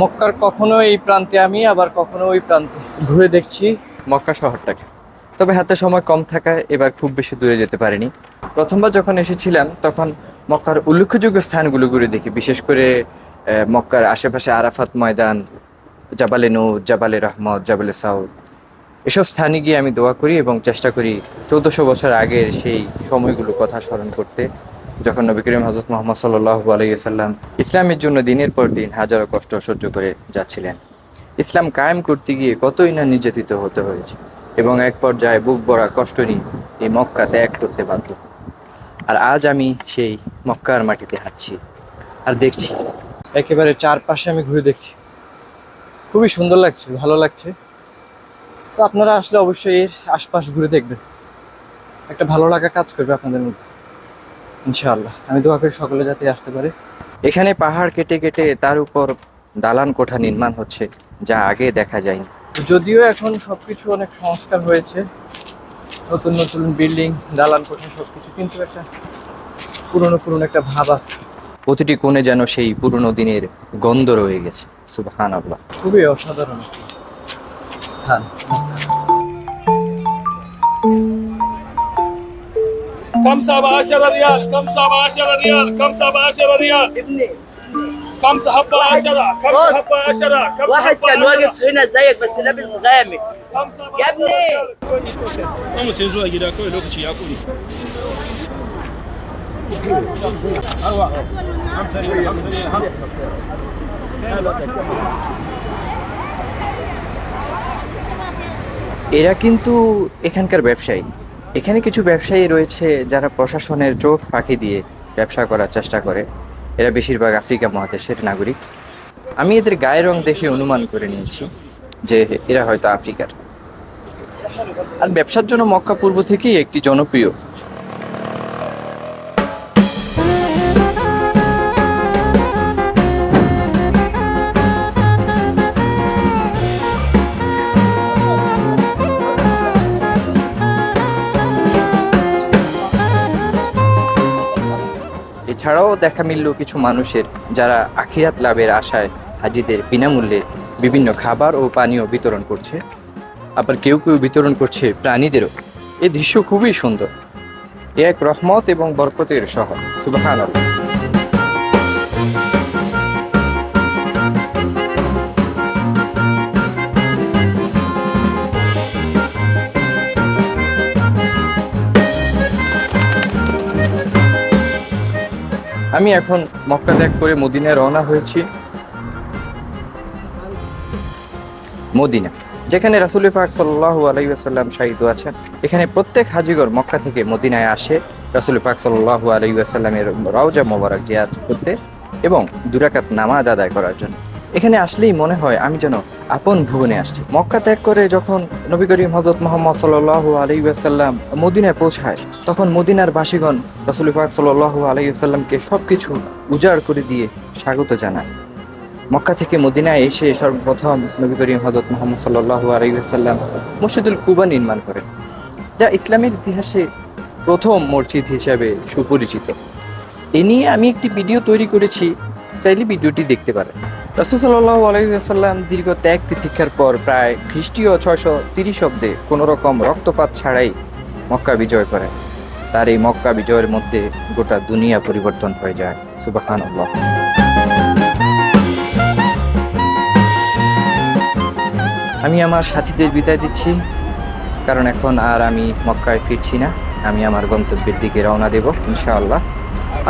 মক্কার কখনো এই প্রান্তে আমি, আবার কখনো ওই প্রান্তে। ঘুরে দেখছি মক্কা শহরটাকে। তবে হাতে সময় কম থাকায় এবার খুব বেশি দূরে যেতে পারিনি। প্রথমবার যখন এসেছিলাম, তখন মক্কার উল্লেখযোগ্য স্থানগুলো ঘুরে দেখি। বিশেষ করে মক্কার আশেপাশে আরাফাত ময়দান, জাবালে নৌ জাবালে রহমত, জাবালে সাউদ। এসব স্থানে গিয়ে আমি দোয়া করি এবং চেষ্টা করি চৌদ্দশো বছর আগের সেই সময়গুলো কথা স্মরণ করতে, যখন নবী করিম হজরত মোহাম্মদ সাল্লাহ আলাইসাল্লাম ইসলামের জন্য দিনের পর দিন হাজারো কষ্ট সহ্য করে যাচ্ছিলেন। ইসলাম কায়েম করতে গিয়ে কতই না নির্যাতিত হতে হয়েছে এবং এক পর্যায়ে বুক ভরা কষ্ট নিয়ে এই মক্কা ত্যাগ করতে বাধ্য। আর আজ আমি সেই মক্কার মাটিতে হাঁটছি আর দেখছি। একেবারে চারপাশে আমি ঘুরে দেখছি। খুবই সুন্দর লাগছে, ভালো লাগছে। তো আপনারা আসলে অবশ্যই আশপাশ ঘুরে দেখবেন। একটা ভালো লাগা কাজ করবে আপনাদের মধ্যে। ইনশাআল্লাহ। আমি দোয়া করি সকলে যাতে আসতে পারে। এখানে পাহাড় কেটে কেটে তার উপর দালান কোঠা নির্মাণ হচ্ছে, যা আগে দেখা যায়নি। যদিও এখন সবকিছু অনেক সংস্কার হয়েছে। নতুন নতুন বিল্ডিং, দালান কোঠা, সবকিছু কিন্তু একটা পুরনো পুরনো একটা ভাব আছে। প্রতিটি কোণে যেন সেই পুরনো দিনের গন্ধ রয়ে গেছে। সুবহান খুবই অসাধারণ। স্থান خمسة بعشرة ريال خمسة بعشرة ريال خمسة بعشرة ريال خمسة حبة عشرة خمسة حبة عشرة خمسة واحد حبة كان عشرة. واقف هنا زيك بس لابس غامق خمسة يا ابني in mutum zuwa gida kawai lokaci ya kure এরা কিন্তু এখানকার ব্যবসায়ী। এখানে কিছু ব্যবসায়ী রয়েছে যারা প্রশাসনের চোখ ফাঁকি দিয়ে ব্যবসা করার চেষ্টা করে। এরা বেশিরভাগ আফ্রিকা মহাদেশের নাগরিক। আমি এদের গায়ের রং দেখে অনুমান করে নিয়েছি যে এরা হয়তো আফ্রিকার। আর ব্যবসার জন্য মক্কা পূর্ব থেকেই একটি জনপ্রিয় এছাড়াও দেখা মিলল কিছু মানুষের যারা আখিরাত লাভের আশায় হাজিদের বিনামূল্যে বিভিন্ন খাবার ও পানীয় বিতরণ করছে। আবার কেউ কেউ বিতরণ করছে প্রাণীদেরও। এ দৃশ্য খুবই সুন্দর। এ এক রহমত এবং বরকতের শহর। সুবাহান আমি এখন মক্কা ত্যাগ করে মদিনায় রওনা হয়েছি। মদিনা, যেখানে রাসুল ফাক সাল্লাহ আলাইসাল্লাম শাহিদ আছেন। এখানে প্রত্যেক হাজিগর মক্কা থেকে মদিনায় আসে রাসুল পাক সাল্লাহ আলাইসাল্লামের রওজা মোবারক জিয়াজ করতে এবং দুরাকাত নামাজ আদায় করার জন্য। এখানে আসলেই মনে হয় আমি যেন আপন ভুবনে আসছি। মক্কা ত্যাগ করে যখন নবী করিম হজরত মোহাম্মদ সাল্লাহ আলাইসাল্লাম মদিনায় পৌঁছায়, তখন মদিনার বাসীগণ রাসুল পাক সাল্লাহ আলাইসাল্লামকে সব কিছু উজাড় করে দিয়ে স্বাগত জানায়। মক্কা থেকে মদিনায় এসে সর্বপ্রথম নবী করিম হজরত মোহাম্মদ সাল্লাহ আলাইসাল্লাম মসজিদুল কুবা নির্মাণ করেন, যা ইসলামের ইতিহাসে প্রথম মসজিদ হিসাবে সুপরিচিত। এ নিয়ে আমি একটি ভিডিও তৈরি করেছি, চাইলে ভিডিওটি দেখতে পারেন। রাসুল সাল্লাহ আলাইসাল্লাম দীর্ঘ ত্যাগ তিতিক্ষার পর প্রায় খ্রিস্টীয় ছয়শো তিরিশ অব্দে কোনো রকম রক্তপাত ছাড়াই মক্কা বিজয় করে। তার এই মক্কা বিজয়ের মধ্যে গোটা দুনিয়া পরিবর্তন হয়ে যায়। সুবাহান আমি আমার সাথীদের বিদায় দিচ্ছি কারণ এখন আর আমি মক্কায় ফিরছি না। আমি আমার গন্তব্যের দিকে রওনা দেব ইনশাআল্লাহ।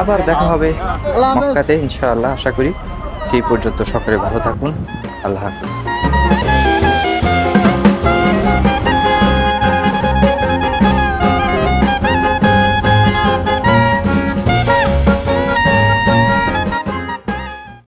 আবার দেখা হবে মক্কাতে ইনশাআল্লাহ আশা করি। সেই পর্যন্ত সকলে ভালো থাকুন। আল্লাহ হাফিজ।